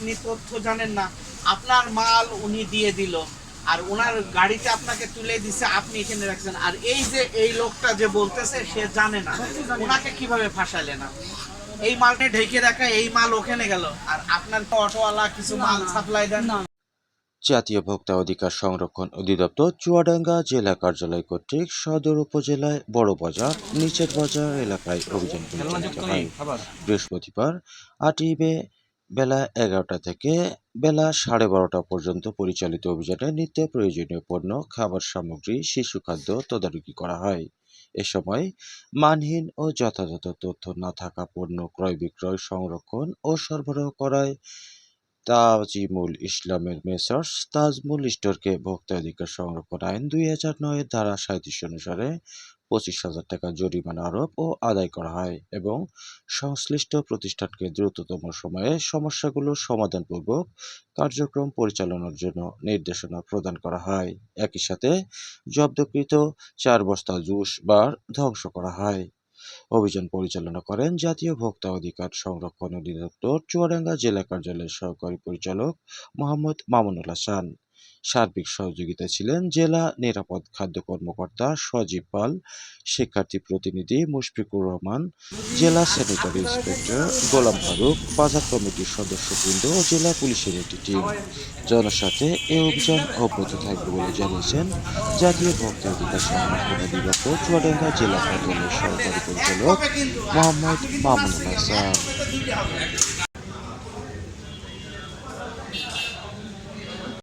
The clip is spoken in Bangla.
আপনি তথ্য জানেন না। আপনার মাল উনি দিয়ে দিল। আর ওনার গাড়িতে আপনাকে তুলে দিছে আপনি এখানে রাখছেন। আর এই যে এই লোকটা যে বলতেছে সে জানে না। ওনাকে কীভাবে ফাঁসালেন আপনি এই মালটা ঢেকে রাখা এই মাল ওখানে গেল। আর আপনার তো অটোওয়ালা কিছু মাল সাপ্লাই দেন জাতীয় ভোক্তা অধিকার সংরক্ষণ অধিদপ্তর চুয়াডাঙ্গা জেলা কার্যালয় কর্তৃক সদর উপজেলায় বড় বাজার নিচের বাজার এলাকায় অভিযান পরিচালিত হয়। বৃহস্পতিবার আটই মে বেলা এগারোটা থেকে বেলা সাড়ে বারোটা পর্যন্ত পরিচালিত অভিযানে নিত্য প্রয়োজনীয় পণ্য, খাবার সামগ্রী, শিশু খাদ্য তদারকি করা হয়। এ সময় মানহীন ও যথাযথ তথ্য না থাকা পণ্য ক্রয় বিক্রয়, সংরক্ষণ ও সরবরাহ করায় তাজিমুল ইসলামের মেসার্স তাজমুল স্টোরকে ভোক্তা অধিকার সংরক্ষণ আইন দুই হাজার নয়ের ধারা সাঁত্রিশ অনুসারে পঁচিশ হাজার টাকা জরিমানা আরোপ ও আদায় করা হয় এবং সংশ্লিষ্ট প্রতিষ্ঠানকে দ্রুততম সময়ে সমস্যাগুলো সমাধানপূর্বক কার্যক্রম পরিচালনার জন্য নির্দেশনা প্রদান করা হয়। একই সাথে জব্দকৃত চার বস্তা জুস বার ধ্বংস করা হয়। অভিযান পরিচালনা করেন জাতীয় ভোক্তা অধিকার সংরক্ষণ অধিদপ্তর চুয়াডাঙ্গা জেলা কার্যালয়ের সহকারী পরিচালক মোহাম্মদ মামুনুল হাসান। সার্বিক সহযোগিতায় ছিলেন জেলা নিরাপদ খাদ্য কর্মকর্তা সজীব পাল, শিক্ষার্থী প্রতিনিধি মুশফিকুর রহমান, জেলা স্যানিটারি ইন্সপেক্টর গোলাম ফারুক, বাজার কমিটির সদস্যবৃন্দ ও জেলা পুলিশের একটি টিম। জনস্বার্থে এ অভিযান অব্যাহত থাকবে বলে জানিয়েছেন জাতীয় ভোক্তা অধিকার সংরক্ষণ অধিদপ্তর চুয়াডাঙ্গা জেলা কার্যালয়ের সহকারী পরিচালক মোহাম্মদ মামুন হাসান।